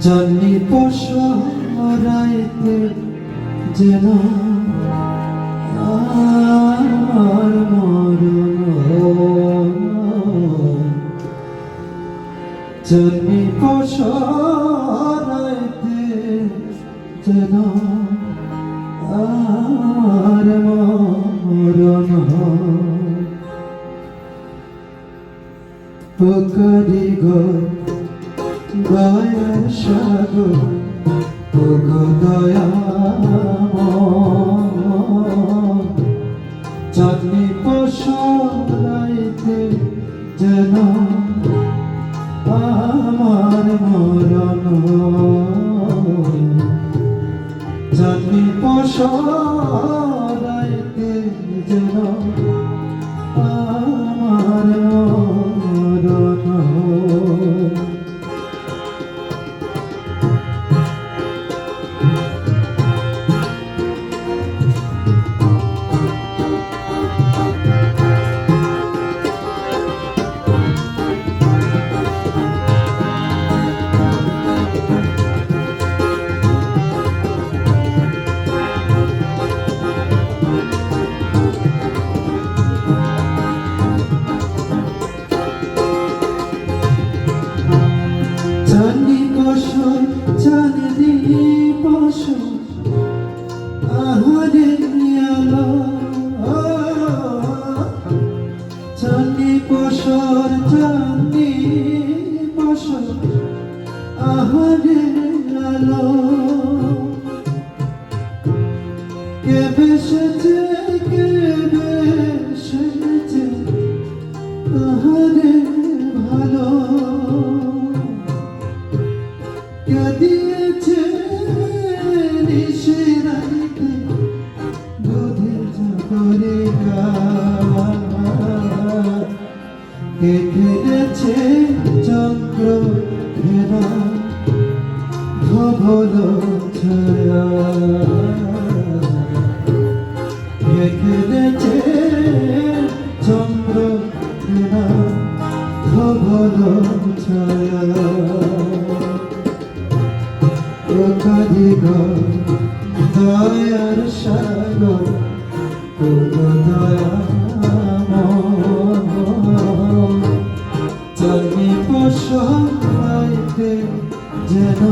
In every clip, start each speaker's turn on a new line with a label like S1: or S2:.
S1: জানি পশরাইতে যেন আর মরণ জানি পশরাইতে যেন আর মরণ পুকারি গো, দয়ার সাগর ওগো দয়াময় চাঁদনি পশরাইতে যেন আমার মরণ চাঁদনি পশরাইতে যেন আমার মরণ বসর চাঁদি বসর আহারে আলো চাঁদি বসর চাঁদি নিশিরাইতে দুধের চাকরে কেটেছে চক্র ঘেরা ধবল ছায়া কেটেছে চন্দ্র ঘেরা ধবল ছায়া কাদিগ দয়ার সাগর তোর দয়া চলি পশাইতে যেন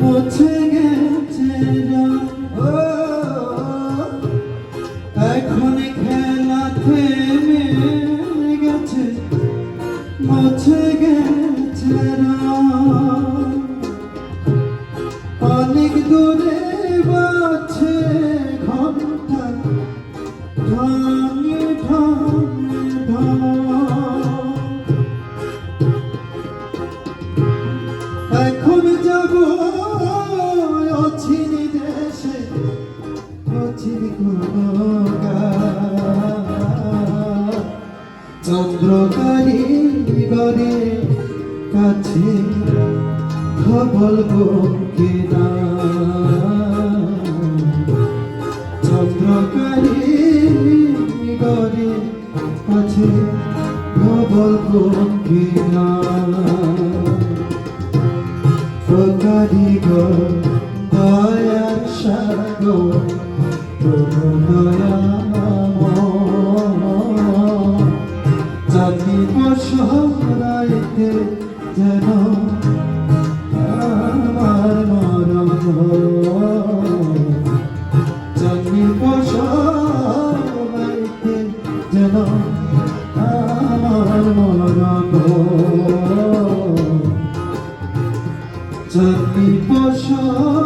S1: মুছে গেছে। এখন খেলা থেমে গেছে মুছে গেছে। অনেক দূরে বাছে ঘণ্টা ঢঙে ঢঙে চন্দ্রকারী গরে কাছে খবর কিনা চন্দ্রকারী গরে কাছে দয়ার সাগর প্রভু দয়াময় জাতি বসরাইতে যেন আমার মরণ জানি বসাইতে যেন আমার মরণ জানি বসাইতে